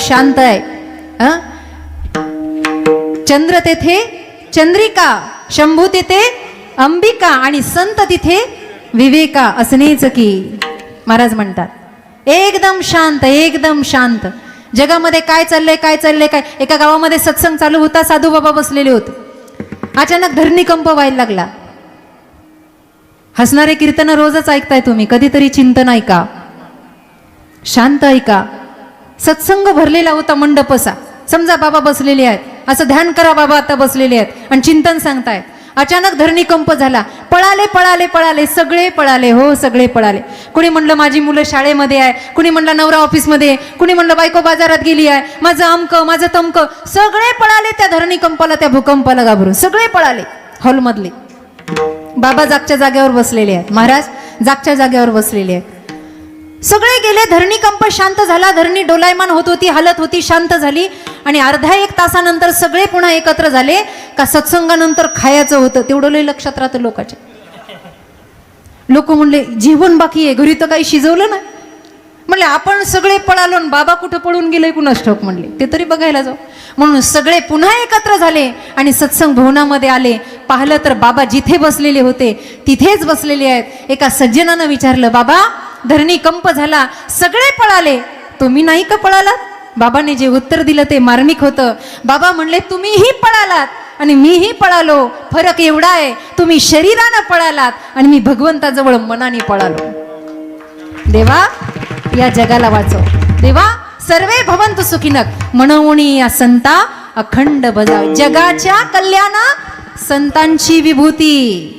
शांत आहे. चंद्र तेथे चंद्रिका शंभू तेथे अंबिका आणि संत तिथे विवेका असणेच की महाराज म्हणतात. एकदम शांत एकदम शांत. जगामध्ये काय चाललंय काय चाललंय काय? एका गावामध्ये सत्संग चालू होता साधू बाबा बसलेले होते. अचानक धरणीकंप व्हायला लागला. हसणारे कीर्तन रोजच ऐकताय तुम्ही कधीतरी चिंतन ऐका. शांत ऐका. सत्संग भरलेला होता मंडप असा समजा बाबा बसलेले आहेत. असं ध्यान करा बाबा आता बसलेले आहेत. आणि चिंतन सांगतायत. अचानक धरणीकंप झाला. पळाले पळाले पळाले. सगळे पळाले. हो सगळे पळाले. कुणी म्हणलं माझी मुलं शाळेमध्ये आहे. कुणी म्हणलं नवरा ऑफिसमध्ये कुणी म्हणलं बायको बाजारात गेली आहे. माझं अमक माझं तमक. सगळे पळाले त्या धरणीकंपाला त्या भूकंपाला घाबरून. सगळे पळाले. हॉलमधले. बाबा जागच्या जागेवर बसलेले आहेत. महाराज जागच्या जागेवर बसलेले आहेत. सगळे गेले धरणीकंप शांत झाला धरणी डोलायमान होत होती हालत होती शांत झाली. आणि अर्ध्या एक तासानंतर सगळे पुन्हा एकत्र झाले का सत्संगानंतर खायचं होतं तेवढं लक्षात राहतं लोकांच्या. लोक म्हणले जीवन बाकी आहे घरी तर काही शिजवलं ना. म्हणले आपण सगळे पळालो बाबा कुठं पळून गेले? कुणास ठाऊक म्हणले. ते तरी बघायला जाऊ. म्हणून सगळे पुन्हा एकत्र झाले आणि सत्संग भवनामध्ये आले. पाहिलं तर बाबा जिथे बसलेले होते तिथेच बसलेले आहेत. एका सज्जनानं विचारलं बाबा धरणी कंप झाला सगळे पळाले. तुम्ही नाही का पळालात? बाबाने जे उत्तर दिलं ते मार्मिक होतं. बाबा म्हणले तुम्हीही पळालात आणि मीही पळालो. फरक एवढा आहे तुम्ही शरीरानं पळालात आणि मी भगवंताजवळ मनाने पळालो. देवा या जगाला वाचव. देवा सर्वे भवंत सुखिनक. म्हणून या संता अखंड बजाव. जगाच्या कल्याणा संतांची विभूती.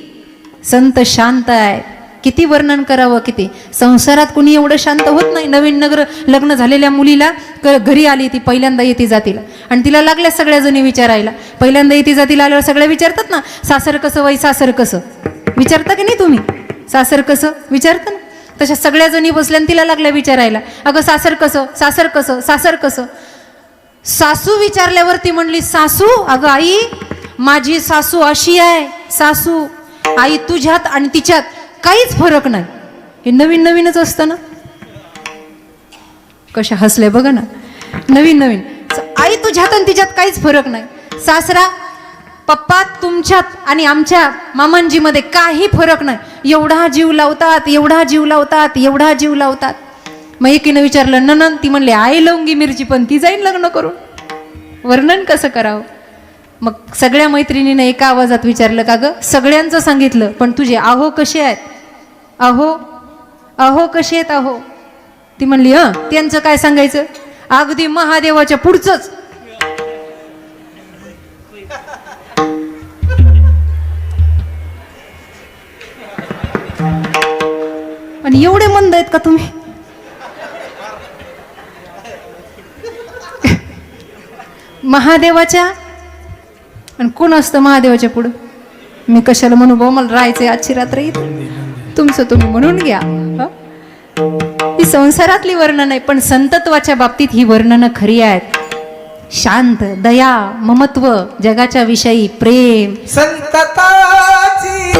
संत शांत आहे किती वर्णन करावं किती? संसारात कुणी एवढं शांत होत नाही. नवीन नगर लग्न झालेल्या मुलीला क- घरी आली ती पहिल्यांदा येते जातीला. आणि तिला लागल्या सगळ्या जणी विचारायला. पहिल्यांदा येते जातीला आल्यावर सगळ्या विचारतात ना सासर कसं वाई सासर कसं? विचारता की नाही तुम्ही? सासर कसं? विचारता ना. तशा सगळ्या जणी बसल्या आणि तिला लागल्या विचारायला. अगं सासर कसं? सासर कसं? सासर कसं? सासू विचारल्यावर ती म्हणली सासू अगं आई माझी सासू अशी आहे. सासू आई तुझ्यात आणि तिच्यात. काहीच फरक नाही. हे नवीन नवीनच असतं ना? कशा हसले बघा ना. नवीन नवीन. आई तुझ्यात आणि तिच्यात काहीच फरक नाही. सासरा पप्पा तुमच्यात आणि आमच्या मामांजीमध्ये काही फरक नाही. एवढा जीव लावतात एवढा जीव लावतात एवढा जीव लावतात. मग एकीनं विचारलं ननन ती म्हणली आई लवंगी मिरची पण ती जाईन लग्न करून. वर्णन कसं करावं? मग सगळ्या मैत्रिणीनं एका आवाजात विचारलं का ग? सगळ्यांचं सांगितलं पण तुझे आहो कसे आहेत? अहो अहो कसे आहेत अहो ती म्हणली हं त्यांचं काय सांगायचं? अगदी महादेवाच्या पुढचंच. आणि एवढे मंद आहेत का तुम्ही? महादेवाच्या आणि कोण असतं महादेवाच्या पुढं? मी कशाला म्हणू भाऊ मला राहायचंय आजची रात्र येत तुमचं तुम्ही म्हणून घ्या. ही? संसारातली वर्णन आहे पण संतत्वाच्या बाबतीत ही वर्णनं खरी आहेत. शांत दया ममत्व जगाच्या विषयी प्रेम. संतताची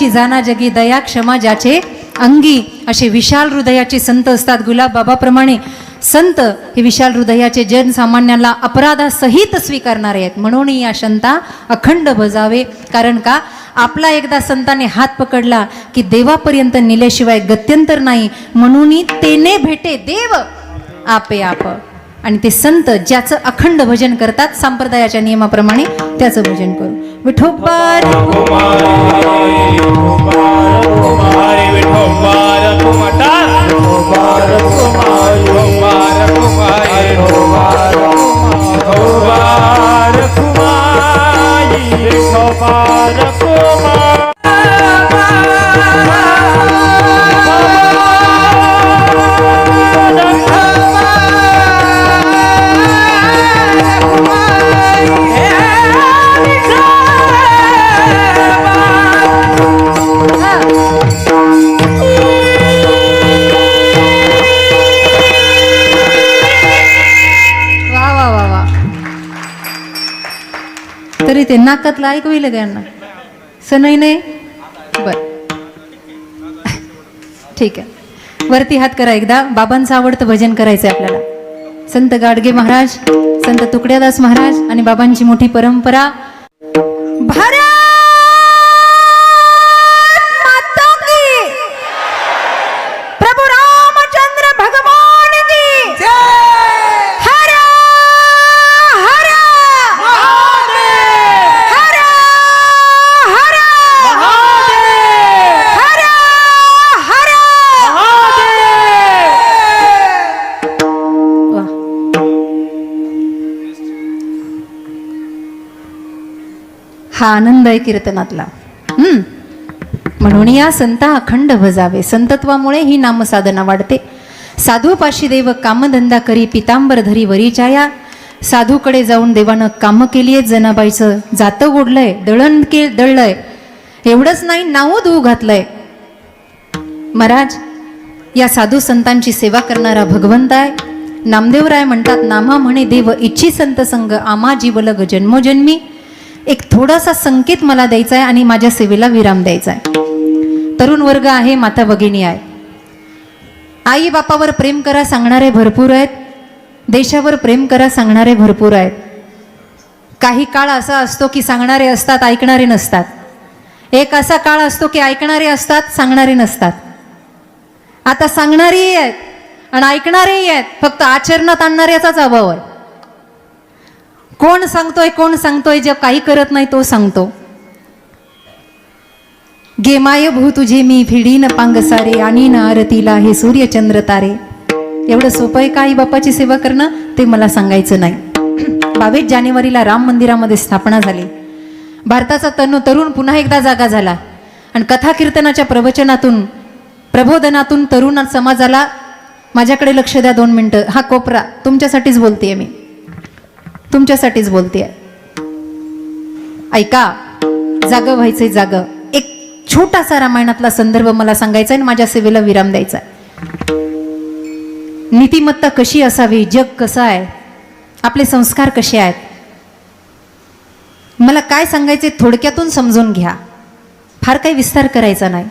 संत जाना जगी दया क्षमा ज्याचे अंगी असे विशाल हृदयाचे संत असतात गुलाबबाबाप्रमाणे संत हे विशाल हृदयाचे जनसामान्यांना अपराधासहित स्वीकारणारे आहेत. म्हणून या संता अखंड बजावे. कारण का? आपला एकदा संताने हात पकडला की देवापर्यंत नेल्याशिवाय गत्यंतर नाही. म्हणून तेने भेटे देव आपे आप. आणि ते संत ज्याचं अखंड भजन करतात संप्रदायाच्या नियमाप्रमाणे त्याचं भजन करू Oh, my God. ते नाकातलं ऐकविलं का यांना? सनई नाही? बर. ठीक आहे. वरती हात करा एकदा. बाबांचं आवडतं भजन करायचंय आपल्याला. संत गाडगे महाराज संत तुकड्यादास महाराज आणि बाबांची मोठी परंपरा. हा आनंद आहे कीर्तनातला. हम्म. म्हणून या संता अखंड भजावे. संतत्वामुळे ही नामसाधना वाढते. साधूपाशी देव कामधंदा करी पितांबर धरी वरीचाया साधूकडे जाऊन देवानं कामं केली आहेत जनाबाईचं. जातं ओढलंय दळण के दळलंय. एवढंच नाही नावं धुऊ घातलंय. महाराज या साधू संतांची सेवा करणारा भगवंत आहे. नामदेवराय म्हणतात नामा म्हणे देव इच्छी संत संग आमा जीवलग जन्मोजन्मी. एक थोडासा संकेत मला द्यायचा आहे आणि माझ्या सेवेला विराम द्यायचा आहे तरुण वर्ग आहे माता भगिनी आहे. आई बापावर प्रेम करा सांगणारे भरपूर आहेत. देशावर प्रेम करा सांगणारे भरपूर आहेत. काही काळ असा असतो की सांगणारे असतात ऐकणारे नसतात. एक असा काळ असतो की ऐकणारे असतात सांगणारे नसतात. आता सांगणारेही आहेत आणि ऐकणारेही आहेत. फक्त आचरणात आणणाऱ्याचाच अभाव आहे. कोण सांगतोय कोण सांगतोय जे काही करत नाही तो सांगतो. गेमाय भू तुझे मी फिडीन पांगसारे आणि न आरतीला हे सूर्यचंद्र तारे. एवढं सोपं आहे काही बाप्पाची बापाची सेवा करणं? ते मला सांगायचं नाही. बावीस जानेवारीला राम मंदिरामध्ये स्थापना झाली. भारताचा तनु तरुण पुन्हा एकदा जागा झाला. आणि कथा कीर्तनाच्या प्रवचनातून प्रबोधनातून तरुण समाजाला माझ्याकडे लक्ष द्या दोन मिनटं. हा कोपरा तुमच्यासाठीच बोलतेय मी. तुमच्यासाठीच बोलते ऐका जाग व्हायचंय जाग. एक छोटासा रामायणातला संदर्भ मला सांगायचा आणि माझ्या सेवेला विराम द्यायचा आहे. नीतिमत्ता कशी असावी जग कसं आहे आपले संस्कार कसे आहेत मला काय सांगायचे थोडक्यातून समजून घ्या. फार काही विस्तार करायचा नाही.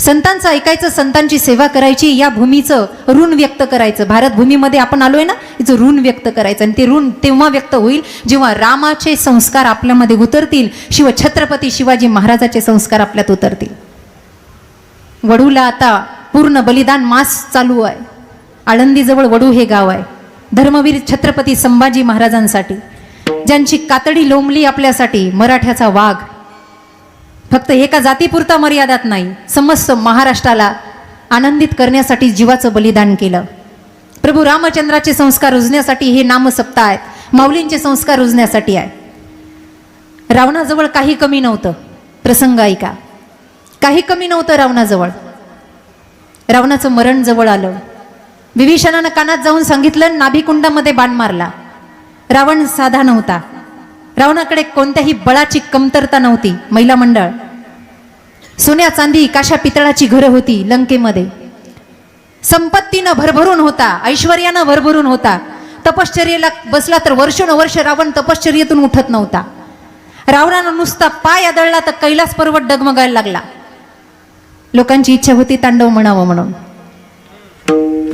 संतांचं ऐकायचं संतांची सेवा करायची या भूमीचं ऋण व्यक्त करायचं. भारत भूमीमध्ये आपण आलोय ना याचं ऋण व्यक्त करायचं. आणि ते ऋण तेव्हा व्यक्त होईल जेव्हा रामाचे संस्कार आपल्यामध्ये उतरतील. शिव छत्रपती शिवाजी महाराजाचे संस्कार आपल्यात उतरतील. वडूला आता पूर्ण बलिदान मास चालू आहे. आळंदीजवळ वडू हे गाव आहे. धर्मवीर छत्रपती संभाजी महाराजांसाठी. ज्यांची कातडी लोंबली आपल्यासाठी मराठ्याचा वाघ. फक्त एका जातीपुरता मर्यादात नाही समस्त महाराष्ट्राला आनंदित करण्यासाठी जीवाचं बलिदान केलं. प्रभू रामचंद्राचे संस्कार रुजण्यासाठी हे नामसप्ताह आहेत माऊलींचे संस्कार रुजण्यासाठी आहे रावणाजवळ काही कमी नव्हतं प्रसंग ऐका. काही कमी नव्हतं रावणाजवळ. रावणाचं मरण जवळ आलं. विभीषणानं कानात जाऊन सांगितलं नाभिकुंडामध्ये बाण मारला. रावण साधा नव्हता. रावणाकडे कोणत्याही बळाची कमतरता नव्हती महिला मंडळ. सोन्या चांदी काशा पितळाची घरं होती लंकेमध्ये. संपत्तीनं भरभरून होता ऐश्वर्यानं भरभरून होता. तपश्चर्येला बसला तर वर्षोनवर्ष रावण तपश्चर्येतून उठत नव्हता. रावणानं नुसता पाय आदळला तर कैलास पर्वत डगमगायला लागला. लोकांची इच्छा होती तांडव म्हणावं म्हणून.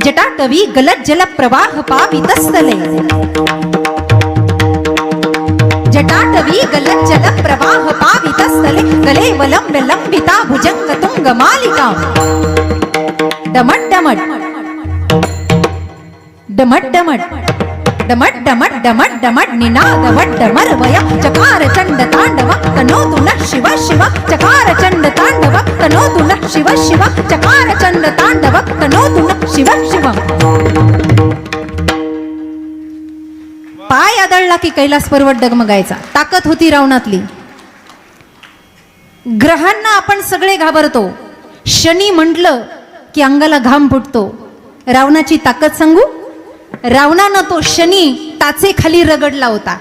जटाटवी गलत जल प्रवाह पावितस्थले जटाटवी गलत जल प्रवाह पावितस्थले गले वलंब लंबिता भुजंग तुंग मालिका। डमट डमट डमट डमट डमट डमट डमट डमट निनाद वड्ड मरवया चकार चंड तांडव तनोतु न शिव शिव चकार चंड तांडव तनोतु न शिव शिव चकार चंड तांडव तनोतु न शिव शिव। पाय आदळला की कैलास पर्वत डगमगायचा. ताकद होती रावणातली. ग्रहांना आपण सगळे घाबरतो. शनी म्हटलं की अंगाला घाम फुटतो. रावणाची ताकद सांगू? रावणानं तो शनी टाचे खाली रगडला होता.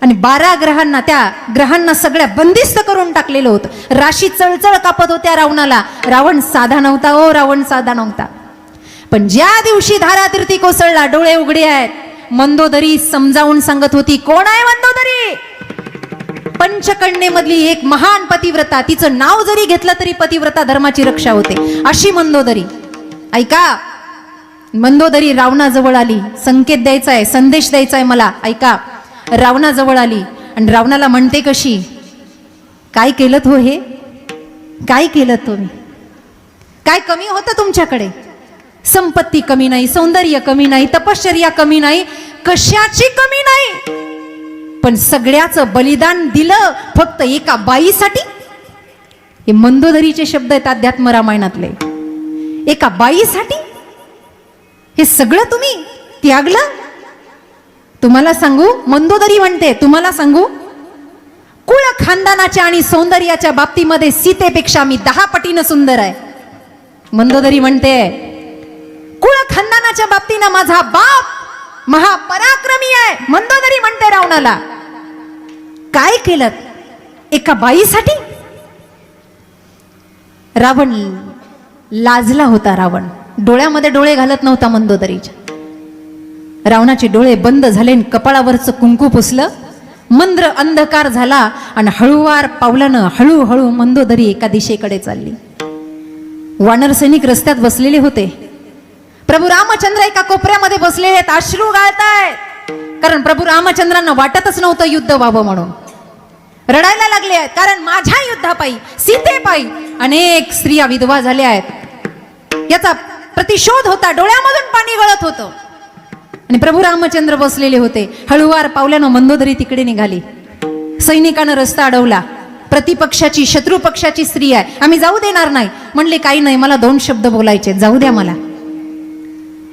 आणि बारा ग्रहांना त्या ग्रहांना सगळ्या बंदिस्त करून टाकलेलं होतं. राशी चळचळ कापत होत्या रावणाला. रावण साधा नव्हता ओ रावण साधा नव्हता. पण ज्या दिवशी धारातीर्थी कोसळला डोळे उघडे आहेत. मंदोदरी समजावून सांगत होती कोण आहे मंदोदरी? पंचकन्येमधली एक महान पतिव्रता तिचं नाव जरी घेतलं तरी पतिव्रता धर्माची रक्षा होते. अशी मंदोदरी. ऐका मंदोदरी रावणाजवळ आली. संकेत द्यायचा आहे संदेश द्यायचा आहे मला. ऐका रावणाजवळ आली. आणि रावणाला म्हणते कशी? काय केलं हो हे? काय केलं तुम्ही काय कमी होतं तुमच्याकडे? संपत्ती कमी नाही सौंदर्य कमी नाही तपश्चर्या कमी नाही कशाची कमी नाही. पण सगळ्याचं बलिदान दिलं फक्त एका बाईसाठी? हे मंदोदरीचे शब्द आहेत अध्यात्म रामायणातले. एका बाईसाठी? हे सगळं तुम्ही त्यागलं? तुम्हाला सांगू मंदोदरी म्हणते तुम्हाला सांगू? कुळ खानदानाच्या आणि सौंदर्याच्या बाबतीमध्ये सीतेपेक्षा मी दहा पटीनं सुंदर आहे. मंदोदरी म्हणते कुळ खानदानाच्या बाबतीनं माझा बाप महापराक्रमी आहे. मंदोदरी म्हणते रावणाला. काय केलं? एका बाईसाठी? रावण लाजला होता रावण. डोळ्यामध्ये डोळे घालत नव्हता मंदोदरीच्या रावणाचे डोळे बंद झाले आणि कपाळावरचं कुंकू पुसलं. मंद्र अंधकार झाला आणि हळूवार पावलानं हळूहळू मंदोदरी एका दिशेकडे चालली. वानर सैनिक रस्त्यात बसलेले होते. प्रभू रामचंद्र एका कोपऱ्यामध्ये बसलेले आहेत अश्रू गाळतायत. कारण प्रभू रामचंद्रांना वाटतच नव्हतं युद्ध व्हावं म्हणून. रडायला लागले आहेत कारण माझ्या युद्धापायी सीतेपायी अनेक स्त्रिया विधवा झाल्या आहेत. याचा प्रतिशोध होता डोळ्यामधून पाणी गळत होतं. आणि प्रभू रामचंद्र बसलेले होते हळुवार पावल्यानं मंदोदरी तिकडे निघाली. सैनिकानं रस्ता अडवला. प्रतिपक्षाची शत्रू पक्षाची स्त्री आहे. आम्ही जाऊ देणार नाही. म्हणले काही नाही मला दोन शब्द बोलायचे जाऊ द्या मला.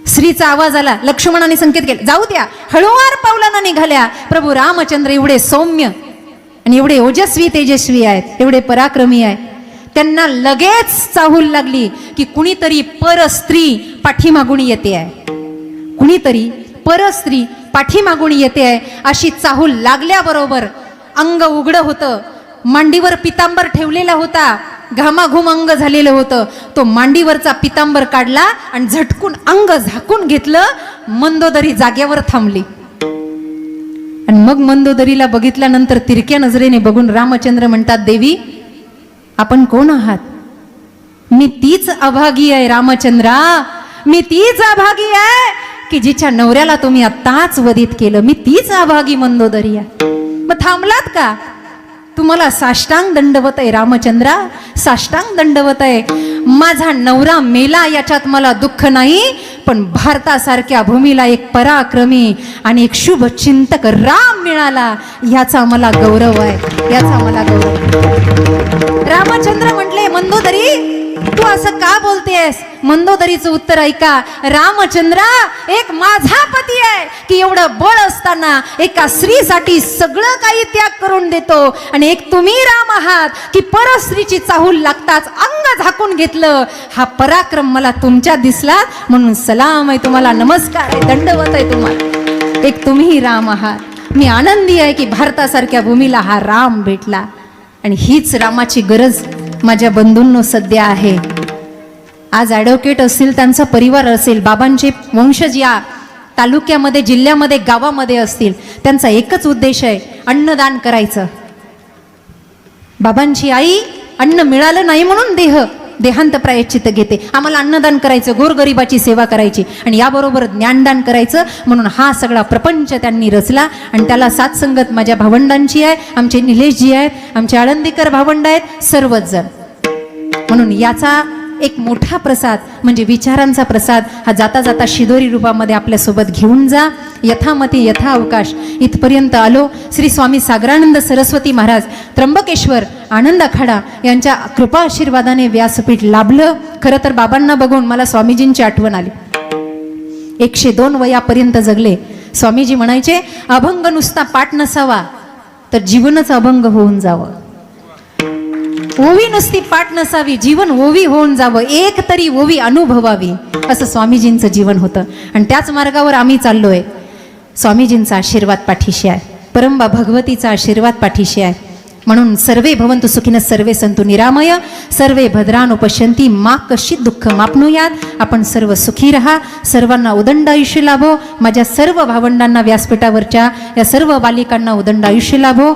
स्त्रीचा आवाज आला लक्ष्मणाने संकेत केला जाऊ द्या हळुवार पावलानं निघाल्या. प्रभू रामचंद्र एवढे सौम्य आणि एवढे ओजस्वी तेजस्वी आहेत एवढे पराक्रमी आहेत. त्यांना लगेच चाहूल लागली की कुणीतरी पर स्त्री पाठीमागून येते आहे. कुणीतरी पर स्त्री पाठीमागून येते आहे अशी चाहूल लागल्याबरोबर अंग उघडं होतं. मांडीवर पितांबर ठेवलेला होता. घामाघूम अंग झालेलं होतं. तो मांडीवरचा पितांबर काढला आणि झटकून अंग झाकून घेतलं. मंदोदरी जाग्यावर थांबली. आणि मग मंदोदरीला बघितल्यानंतर तिरक्या नजरेने बघून रामचंद्र म्हणतात देवी आपण कोण आहात? मी तीच अभागी आहे रामचंद्रा. मी तीच अभागी आहे की जिच्या नवऱ्याला तुम्ही आत्ताच वधित केलं. मी तीच अभागी मंदोदरी आहे. मग थांबलात का? तुम्हाला साष्टांग दंडवत आहे रामचंद्रा. साष्टांग दंडवत आहे. माझा नवरा मेला याच्यात मला दुःख नाही पण भारतासारख्या भूमीला एक पराक्रमी आणि एक शुभ चिंतक राम मिळाला याचा मला गौरव आहे. याचा मला गौरव रामचंद्र म्हटले मंदोदरी तू असं का बोलतेस? मंदोदरीचं उत्तर ऐका. रामचंद्र एक माझा पती आहे की एवढं बळ असताना एका स्त्रीसाठी सगळं काही त्याग करून देतो. आणि एक तुम्ही राम आहात की परस्त्रीची चाहूल लागताच अंग झाकून घेतलं. हा पराक्रम मला तुमच्या दिसला म्हणून सलाम आहे तुम्हाला नमस्कार आहे दंडवत आहे तुम्हाला. एक तुम्ही राम आहात. मी आनंदी आहे की भारतासारख्या भूमीला हा राम भेटला. आणि हीच रामाची गरज माझ्या बंधूंनो सध्या आहे. आज ॲडव्होकेट असतील त्यांचा परिवार असेल बाबांचे वंशज या तालुक्यामध्ये जिल्ह्यामध्ये गावामध्ये असतील त्यांचा एकच उद्देश आहे अन्नदान करायचं. बाबांची आई अन्न मिळालं नाही म्हणून देह देहांत प्रायश्चित घेते. आम्हाला अन्नदान करायचं गोरगरिबाची सेवा करायची आणि याबरोबर ज्ञानदान करायचं. म्हणून हा सगळा प्रपंच त्यांनी रचला आणि त्याला सातसंगत माझ्या भावंडांची आहे आमचे निलेशजी आहेत आमचे आळंदीकर भावंड आहेत सर्वच जण. म्हणून याचा एक मोठा प्रसाद म्हणजे विचारांचा प्रसाद हा जाता जाता शिदोरी रूपामध्ये आपल्यासोबत घेऊन जा. यथामती यथा अवकाश. इथपर्यंत आलो. श्री स्वामी सागरानंद सरस्वती महाराज त्र्यंबकेश्वर आनंद आखाडा यांच्या कृपा आशीर्वादाने व्यासपीठ लाभलं. खरं तर बाबांना बघून मला स्वामीजींची आठवण आली. एकशे दोन वयापर्यंत जगले. स्वामीजी म्हणायचे अभंग नुसता पाठ नसावा तर जीवनच अभंग होऊन जावं. ओवी नुसती पाठ नसावी जीवन ओवी होऊन जावं एक तरी ओवी अनुभवावी असं स्वामीजींचं जीवन होतं. आणि त्याच मार्गावर आम्ही चाललोय. स्वामीजींचा आशीर्वाद पाठीशी आहे. परंबा भगवतीचा आशीर्वाद पाठीशी आहे. म्हणून सर्वे भवंतु सुखीनं सर्वे संतु निरामय सर्वे भद्रान उपशंती मा कशी दुःख मापणूयात आपण सर्व सुखी रहा सर्वांना उदंड आयुष्य लाभो माझ्या सर्व भावंडांना व्यासपीठावरच्या या सर्व बालिकांना उदंड आयुष्य लाभो.